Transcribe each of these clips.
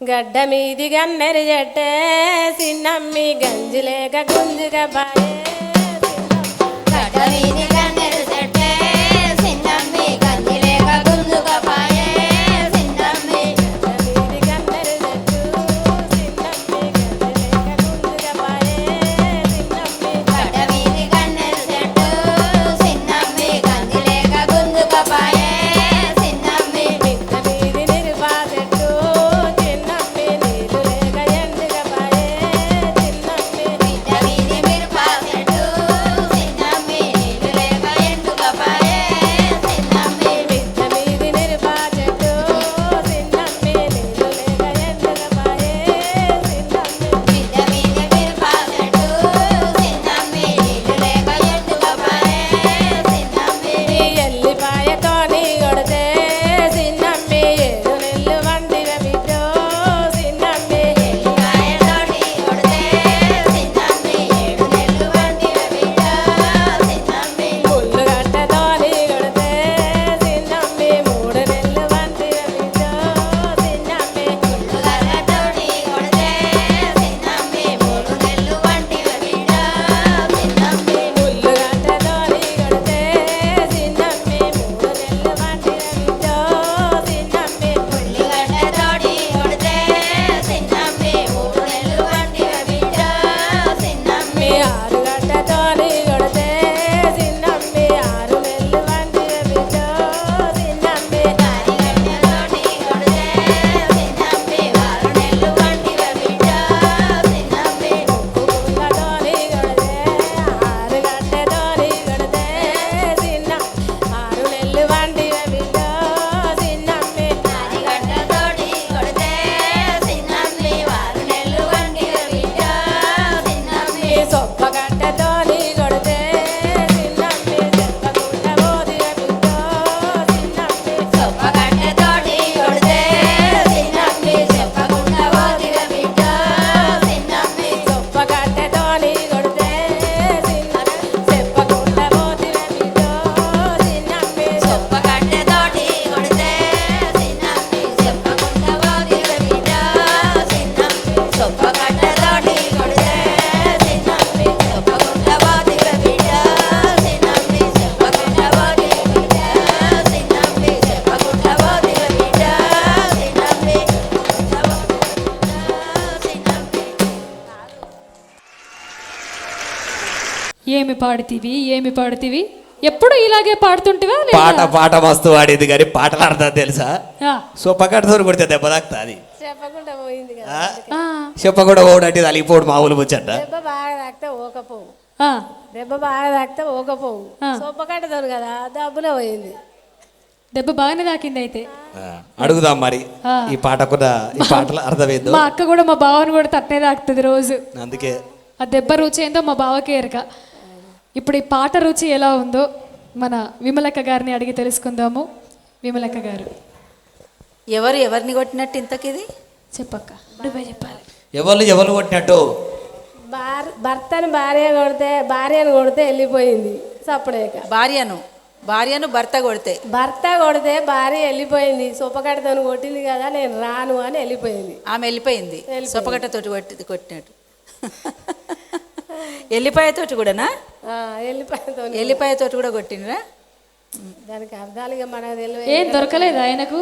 గడ్డ మీది గన్నెరి జట్టే సిన్నమ్మి గంజిలేక గుంజుగా బాయే గడ్డ మీది ఏమి పాడుతీవి ఏమి పాడుతీవి? ఎప్పుడు ఇలాగే పాడుతుంటివా లేదా? పాట పాట మస్తు వాడేది కానీ పాటలు అర్థం తెలుసా? ఆ, సో పక్కడతో కొడితే దెబ్బ తాకుతుంది చెప్పకుండా పోయింది కదా ఆ, చెప్ప కూడా ఓడంటే అలిగిపోడు మామూలు ముచ్చట. దెబ్బ బాగా తాకితే ఓకపోవు ఆ. దెబ్బ బాగా తాకితే ఓకపోవు. సొప్పకట్టదు కదా దబ్బులో పోయింది. దెబ్బ బాగానే తాకింది అయితే. అడుగుదాం మరి. ఆ. ఈ పాటకున్న ఈ పాటలు అర్థమైందో? మా అక్క కూడా మా బావని కూడా తట్టే తాకుతుంది రోజు. అందుకే. ఆ దెబ్బ రుచి ఏందో మా బావకే ఎరక. ఇప్పుడు ఈ పాట రుచి ఎలా ఉందో మన విమలక్క గారిని అడిగి తెలుసుకుందాము. విమలక్క గారు. ఎవరు ఎవరిని కొట్టినట్టు ఇంతకిది? చెప్పక్క. నువ్వే చెప్పాలి. ఎవరు ఎవరు కొట్టినట్టు? భార్ భర్తను భార్య కొడితే భార్యను కొడితే వెళ్ళిపోయింది. సప్పుడేక. భార్యను. భార్యను భర్త కొడితే. భర్త కొడితే భార్య వెళ్ళిపోయింది. సొప్పకట్టతో కొట్టింది కదా నేను రాను అని వెళ్ళిపోయింది. ఆమె వెళ్ళిపోయింది. సొప్పగట్టతోటి కొట్టి కొట్టినట్టు. ఎల్లిపాయతోటి కూడానా? ఆ, వెళ్ళిపోయింది ఎల్లిపాయతోటి కూడా కొట్టినరా దానికి అర్థాలు ఇక మనకు తెలియదు ఏం దొరకలేదు ఆయనకు?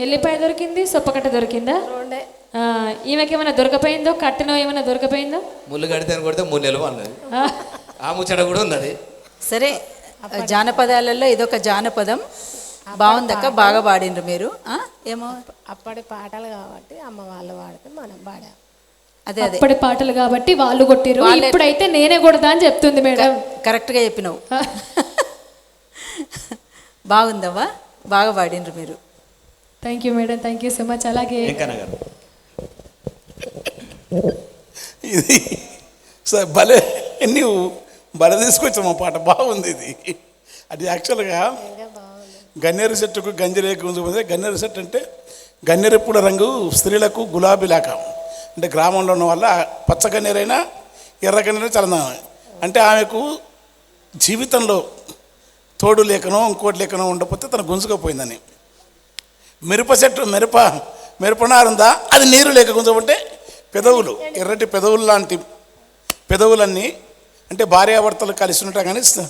ఎల్లిపాయ దొరికింది సొప్పకట్ట దొరికిందా? రెండే. ఆ, ఈమెకి ఏమైనా దొరకపోయిందో కట్టినో ఏమైనా దొరకపోయిందో? ముళ్ళు కడితే కొడితే మూడు నెలలు అన్నది. ఆ, ఆ ముచ్చట కూడా ఉన్నది. సరే జానపదాలలో ఇదొక జానపదం. బాగుందక్క బాగా పాడిండ్రు మీరు. ఆ? ఏమో? అప్పటి పాటలు కాబట్టి అమ్మ వాళ్ళు పాడితే మనం పాడాం. అదే అదే. అప్పటి పాటలు కాబట్టి వాళ్ళు కొట్టిరు ఇప్పుడైతే నేనే కొడతా అని చెప్తుంది మేడం. కరెక్ట్గా చెప్పినావు. బాగుందవ్వా? బాగా పాడిండ్రు మీరు. Thank you madam. Thank you so much అలాగే ఇది స- భలే నువ్వు భలే తీసుకొచ్చావు మా పాట. బాగుంది ఇది. అది యాక్చువల్గా గన్నేరు చెట్టుకు గంజిరేకు గన్నేరు చెట్టు అంటే గన్నేరెప్పుడ రంగు స్త్రీలకు గులాబీ లేక అంటే గ్రామంలో ఉన్న వల్ల పచ్చ గన్నేరైనా చాలా అంటే ఆమెకు జీవితంలో తోడు లేకనో ఇంకోటి లేకనో ఉండకపోతే తను గుంజుకపోయిందని మిరప చెట్టు మిరప మిరపనారుందా అది నీరు లేక గుంజుకుంటే పెదవులు ఎర్రటి పెదవులు లాంటి పెదవులన్నీ అంటే భార్యాభర్తలు కలిసి ఉంటాం కానీ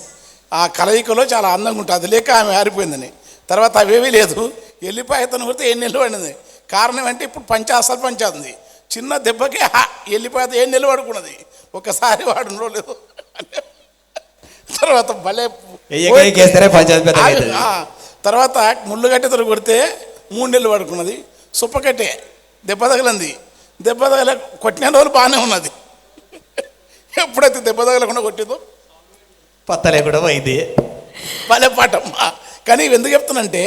ఆ కలయికలో చాలా అందంగా ఉంటుంది. అది లేక ఆమె ఆరిపోయిందని. తర్వాత అవేవీ లేదు. ఎల్లిపాయతను కొడితే ఎన్ని నెలలు కారణం అంటే ఇప్పుడు పంచ పంచాతుంది పంచాది. చిన్న దెబ్బకి హా ఎల్లిపాయత ఏం నెలలు పడుకున్నది ఒకసారి వాడు లేదు తర్వాత భలే తర్వాత ముళ్ళు గట్టెతో కొడితే మూడు నెలలు పడుకున్నది. సుప్పకట్టే దెబ్బ తగిలింది. దెబ్బ తగల కొట్టిన రోజులు బాగానే ఉన్నది. ఎప్పుడైతే దెబ్బ తగలకుండా కొట్టిందో? పత్త లేకుండా పోయింది. భలే పాటమ్మా కానీ ఎందుకు చెప్తానంటే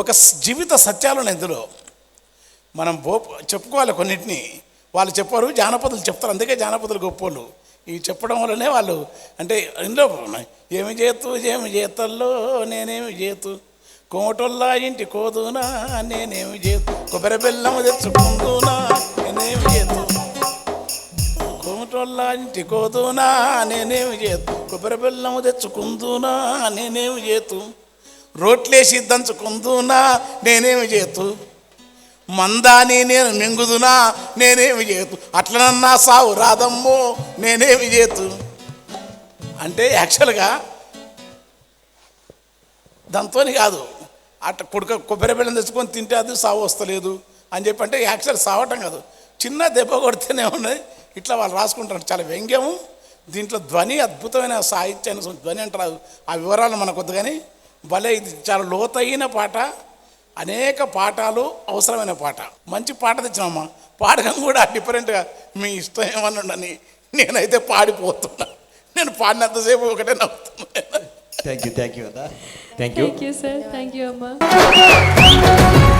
ఒక జీవిత సత్యాలు ఉన్నాయి ఇందులో. మనం బో చెప్పుకోవాలి కొన్నిటిని. వాళ్ళు చెప్పారు జానపదులు చెప్తారు. అందుకే జానపదులు గొప్పోళ్ళు. ఇవి చెప్పడం వల్లనే వాళ్ళు అంటే ఇందులో ఉన్నాయి. ఏమి చేతు ఏమి చేతల్లో నేనేమి చేతు కోటొల్లా ఇంటి కోదునా నేనేమి చేతు కొబ్బరి బెల్లం తెచ్చుకుందునా నేనేమి చేతు కోమటోళ్ళ ఇంటి కోదునా నేనేమి చేతు కొబ్బరి బెల్లం తెచ్చుకుందునా నేనేమి చేతు రోట్లేసి దంచుకుందునా నేనేమి చేతు మందాని నేను మింగుదునా నేనేమి చేతు? అట్లనన్నా సావు రాదమ్మో నేనేమి చేతు? అంటే యాక్చువల్గా దాంతో కాదు. అట్ట కొడుక కొబ్బరి బెల్లం తెచ్చుకొని తింటే అది సావు వస్తలేదు అని చెప్పి అంటే యాక్చువల్ సావటం కాదు. చిన్న దెబ్బ కొడితేనే ఉన్నది. ఇట్లా వాళ్ళు రాసుకుంటారు. చాలా వ్యంగ్యము. దీంట్లో ధ్వని అద్భుతమైన సాహిత్యాన్ని ధ్వని అంటారు. ఆ వివరాలు మనకు వద్దు కానీ భలే ఇది చాలా లోతైన పాట. అనేక పాఠాలు అవసరమైన పాట మంచి పాట తెచ్చినామమ్మా పాడకం కూడా డిఫరెంట్గా మీ ఇష్టం ఏమన్నా ఉండని నేనైతే పాడిపోతున్నా. నేను పాడినంతసేపు ఒకటే నవ్వుతున్నా. థ్యాంక్ యూ థ్యాంక్ యూ అదా. Thank you thank you sir thank you అమ్మా.